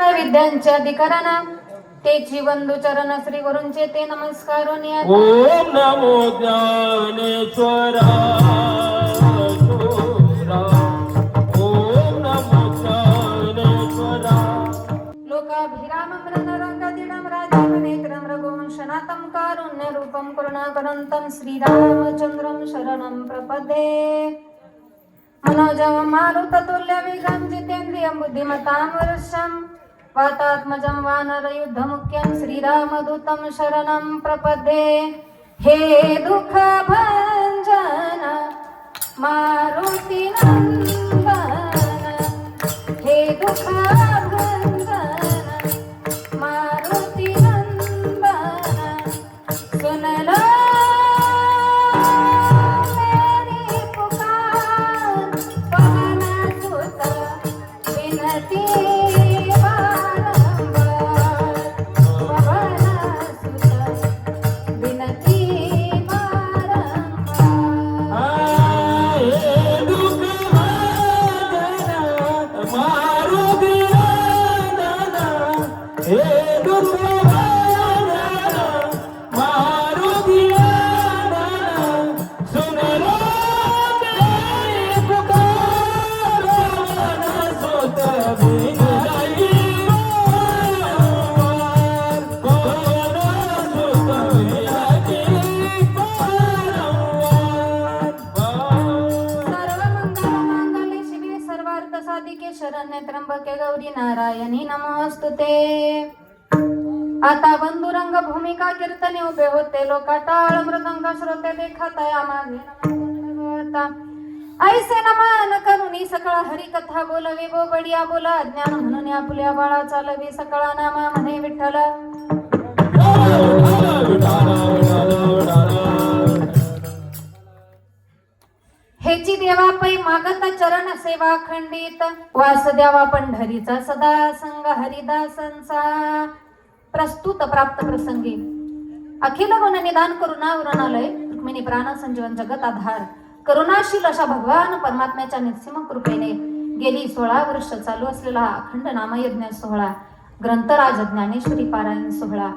विद्यांचे अधिकरण तेची बंधू चरण श्री गुरूंचे ते नमस्कार ओम नमो ज्ञानेश्वरा. कारुण्यरूपं करुणाकरन्तं श्रीरामचन्द्रं शरणं प्रपदे. मनोजवं मारुततुल्यवेगं जितेन्द्रियं बुद्धिमतां वरशं वातात्मजं वानरयुद्धमुख्यं श्रीरामदूतं शरणं प्रपदे. हे दुःख नारायणी नमोस्तुते आता बंधुरंग भूमिका कीर्तने उभे होते लोकाटाळ मृदंग श्रोते देखता मागे ऐसे नमन करुणी सकळ हरी कथा बोलवी बो बडिया बोला ज्ञान म्हणून आपुल्या बाळा चालवी सकळा नामा म्हणे विठ्ठल हेची देवा पै मागत चरण सेवा खंडित. वास द्यावा पंढरीचा सदा संग हरिदासांचा. प्रस्तुत प्राप्त प्रसंगी. अखिल गुण निदान करुणा वृणालय रुक्मिणी प्राण संजीवन जगत आधार. करुणाशील अशा भगवान परमात्म्याच्या निस्सीम कृपेने गेली सोळा वर्ष चालू असलेला अखंड नामयज्ञ सोहळा. ग्रंथराज ज्ञानेश्वरी पारायण सोहळा.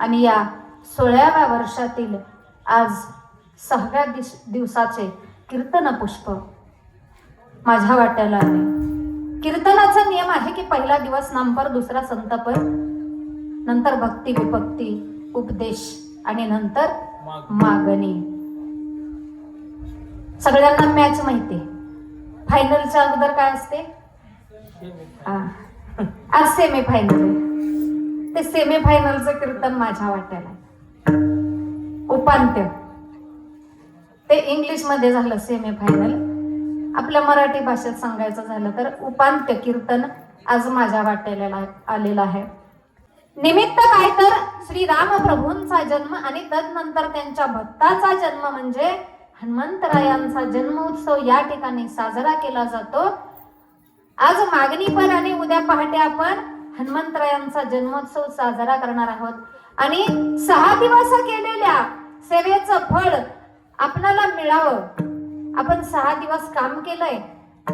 आणि या सोळाव्या वर्षातील आज सहाव्या दिस दिवसाचे कीर्तन पुष्प. माझ्या वाट्याला आले. कीर्तनाचा नियम आहे की पहिला दिवस नामपर दुसरा संतपर नंतर भक्ती विभक्ती उपदेश आणि नंतर मागणी. सगळ्यांना मॅच माहिती फायनलच्या अगोदर काय असते? आज सेमी फायनल आहे ते सेमी फायनलचं कीर्तन माझ्या वाट्याला. आहे. उपांत्य. ते इंग्लिशमध्ये झालं सेमीफायनल आपल्या मराठी भाषेत सांगायचं झालं तर उपांत्य कीर्तन आज माझ्या वाटेला आलेलं आहे. निमित्त काय तर श्री रामप्रभूंचा जन्म आणि तदनंतर त्यांच्या भक्ताचा जन्म म्हणजे हनुमंतरायांचा जन्मोत्सव या ठिकाणी साजरा केला जातो. आज मागणीपर आणि उद्या पहाटे आपण हनुमंतरायांचा जन्मोत्सव साजरा करणार आहोत. आणि सहा दिवस केलेल्या सेवेचं फळ आपणाला मिळावं. आपण सहा दिवस काम केलंय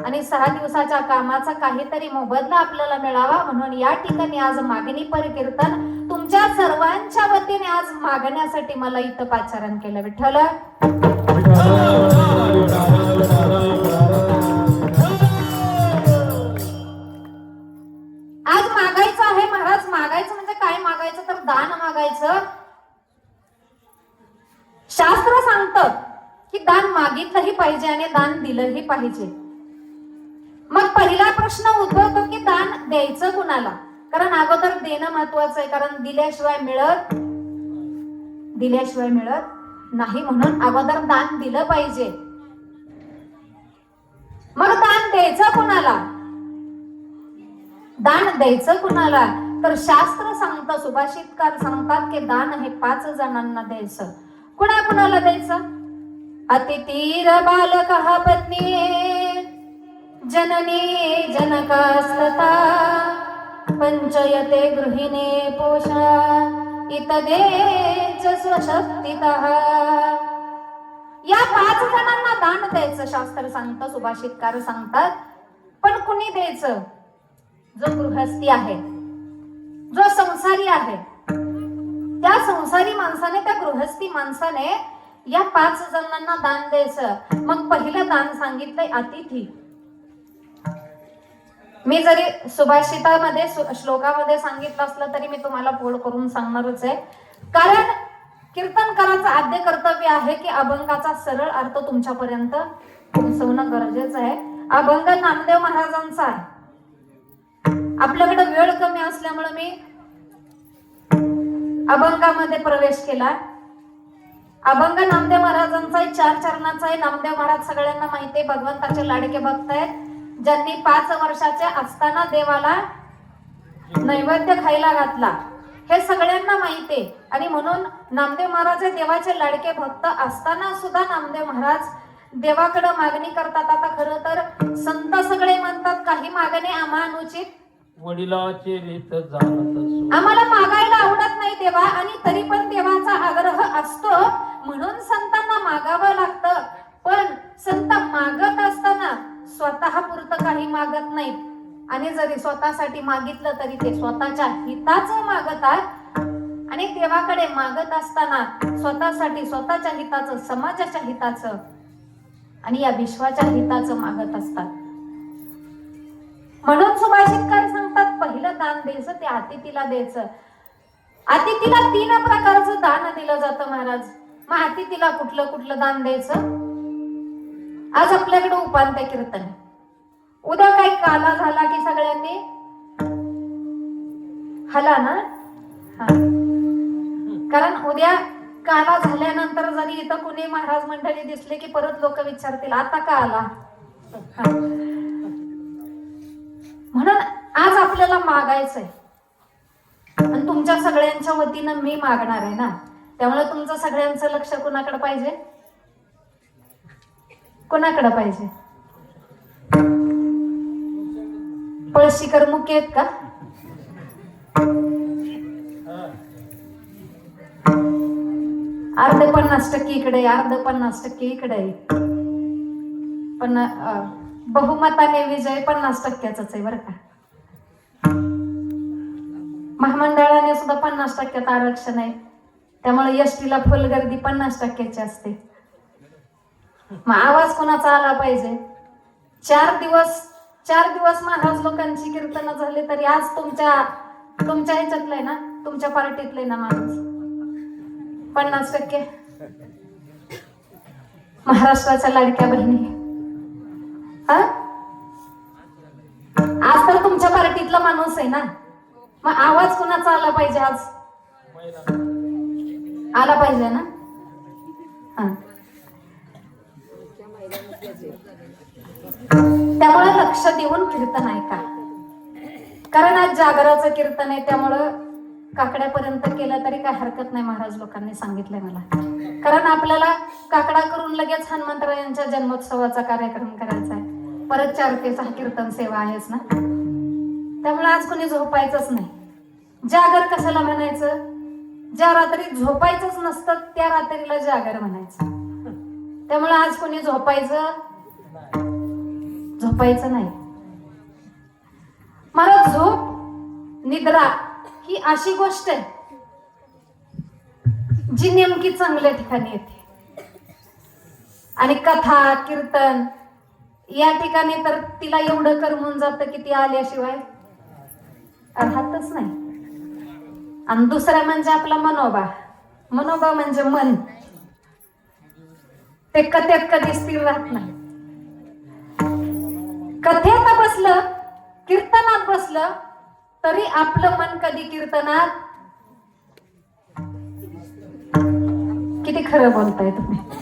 आणि सहा दिवसाच्या कामाचा काहीतरी मोबदला आपल्याला मिळावा म्हणून या ठिकाणी आज मागणी पर कीर्तन तुमच्या सर्वांच्या वतीने आज मागण्यासाठी मला इथं पाचारण केलं विठ्ठल. आज मागायचं आहे महाराज. मागायचं म्हणजे काय मागायचं? तर दान मागायचं. शास्त्र सांगतं की दान मागितलंही पाहिजे आणि दान दिलंही पाहिजे. मग पहिला प्रश्न उद्भवतो की दान द्यायचं कुणाला? कारण अगोदर देणं महत्वाचं आहे कारण दिल्याशिवाय मिळत दिल्याशिवाय मिळत नाही म्हणून अगोदर दान दिलं पाहिजे. मग दान द्यायचं कुणाला? दान द्यायचं कुणाला? तर शास्त्र सांगतं सुभाषितकार सांगतात की दान हे पाच जणांना द्यायचं. कुणा कुणाला द्यायचं? अतितीर बालक हा पत्नी जननी जनकास्तता पंचयते गृहिणे पोषा च स्वशक्तितः या पाच जणांना दान द्यायचं शास्त्र सांगतं सुभाषितकार सांगतात पण कुणी द्यायचं? जो गृहस्थी आहे जो संसारी आहे त्या संसारी माणसाने त्या गृहस्थी माणसाने या पाच जणांना दान द्यायचं. मग पहिलं दान सांगितलंय अतिथी. मी जरी सुभाषितामध्ये श्लोकामध्ये सांगितलं असलं तरी मी तुम्हाला पोळ करून सांगणारच आहे. कारण कीर्तनकाराचं आद्य कर्तव्य आहे की अभंगाचा सरळ अर्थ तुमच्यापर्यंत पोहोचवणं गरजेचं आहे. अभंग नामदेव महाराजांचा आहे. आपल्याकडे वेळ कमी असल्यामुळे मी अभंगामध्ये प्रवेश केला अभंग नामदेव महाराजांचा आहे चार चरणाचा आहे नामदेव महाराज सगळ्यांना माहिती आहे. भगवंताचे लाडके भक्त आहेत. ज्यांनी पाच वर्षाचे असताना देवाला नैवेद्य खायला घातला. हे सगळ्यांना माहिती आहे. आणि म्हणून नामदेव महाराज हे देवाचे लाडके भक्त असताना सुद्धा नामदेव महाराज देवाकडे मागणी करतात. आता खरं तर संत सगळे म्हणतात काही मागणे आम्हा अनुचित. वडिलाचे रीत जाणत आम्हाला मागायला आवडत नाही देवा आणि तरी पण देवाचा आग्रह असतो. म्हणून संतांना मागावं लागतं. पण संत मागत असताना स्वतः पुरतं काही मागत नाहीत. आणि जरी स्वतःसाठी मागितलं तरी ते स्वतःच्या हिताच मागतात. आणि देवाकडे मागत असताना स्वतःसाठी स्वतःच्या हिताचं समाजाच्या हिताचं आणि या विश्वाच्या हिताचं मागत असतात. द्यायचं ते अतिथीला द्यायचं. अतिथीला तीन प्रकारचं दान दिलं जातं महाराज. मग अतिथीला कुठलं कुठलं दान द्यायचं? आज आपल्याकडे उपांत्य कीर्तन. उद्या काही काला झाला की सगळ्यांनी? हला ना? हा. कारण उद्या काला झाल्यानंतर जरी इथं कुणी महाराज मंडळी दिसले की परत लोक विचारतील आता का आला? हा. आज आपल्याला मागायचंय. आणि तुमच्या सगळ्यांच्या वतीनं मी मागणार आहे ना? त्यामुळे तुमचं सगळ्यांचं लक्ष कोणाकडे पाहिजे? कोणाकडे पाहिजे? पळशीकर मुके आहेत का? अर्ध पन्नास टक्के इकडे अर्ध पन्नास टक्के इकडे आहे. पण बहुमताने विजय पन्नास टक्क्याचाच आहे बरं का? महामंडळाने सुद्धा पन्नास टक्क्यात आरक्षण आहे. त्यामुळे एस टीला फुल गर्दी पन्नास टक्क्याची असते. मग आवाज कोणाचा आला पाहिजे? चार दिवस चार दिवस महाराज लोकांची कीर्तन झाली तरी आज तुमच्या तुमच्या ह्याच्यातलंय ना तुमच्या पार्टीतलंय ना माणूस पन्नास टक्के. महाराष्ट्राच्या लाडक्या बहिणी. हा? आज तर तुमच्या पार्टीतला माणूस आहे ना. मग आवाज कुणाचा आला पाहिजे आज? आला पाहिजे ना? त्यामुळे लक्ष देऊन कीर्तन ऐका. कारण आज जागराचं कीर्तन आहे त्यामुळं काकड्यापर्यंत केलं तरी काय हरकत नाही महाराज लोकांनी सांगितलंय मला. कारण आपल्याला काकडा करून लगेच हनुमंतरायांच्या जन्मोत्सवाचा कार्यक्रम करायचा आहे. परत चार ते सहा कीर्तन सेवा आहेच ना? त्यामुळे आज कोणी झोपायचंच नाही. जागर कशाला म्हणायचं? ज्या रात्री झोपायचंच नसतं त्या रात्रीला जागर म्हणायचं. त्यामुळे आज कोणी झोपायचं? झोपायचं नाही. मला झोप निद्रा ही अशी गोष्ट आहे जी नेमकी चांगल्या ठिकाणी येते. आणि कथा कीर्तन या ठिकाणी तर तिला एवढं करमून जातं की ती आल्याशिवाय राहतच नाही. आणि दुसरा म्हणजे आपला मनोबा. मनोबा म्हणजे मन. ते कथेत कधी स्थिर राहत नाही. कथेत बसलं कीर्तनात बसलं तरी आपलं मन कधी कीर्तनात किती खरं बोलताय तुम्ही.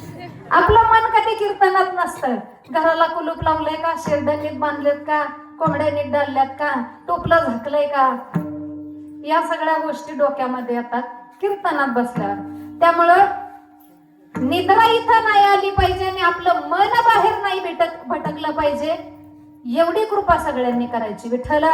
आपलं मन कधी कीर्तनात नसतं. घराला कुलूप लावलंय का? शेरडणीत बांधलेत का? कोंबड्या नीट डालल्यात का? टोपलं झाकलंय का? या सगळ्या गोष्टी डोक्यामध्ये येतात कीर्तनात बसल्यावर. त्यामुळं निद्रा इथं नाही आली पाहिजे आणि आपलं मन बाहेर नाही भेटत भटकलं पाहिजे. एवढी कृपा सगळ्यांनी करायची. विठ्ठला.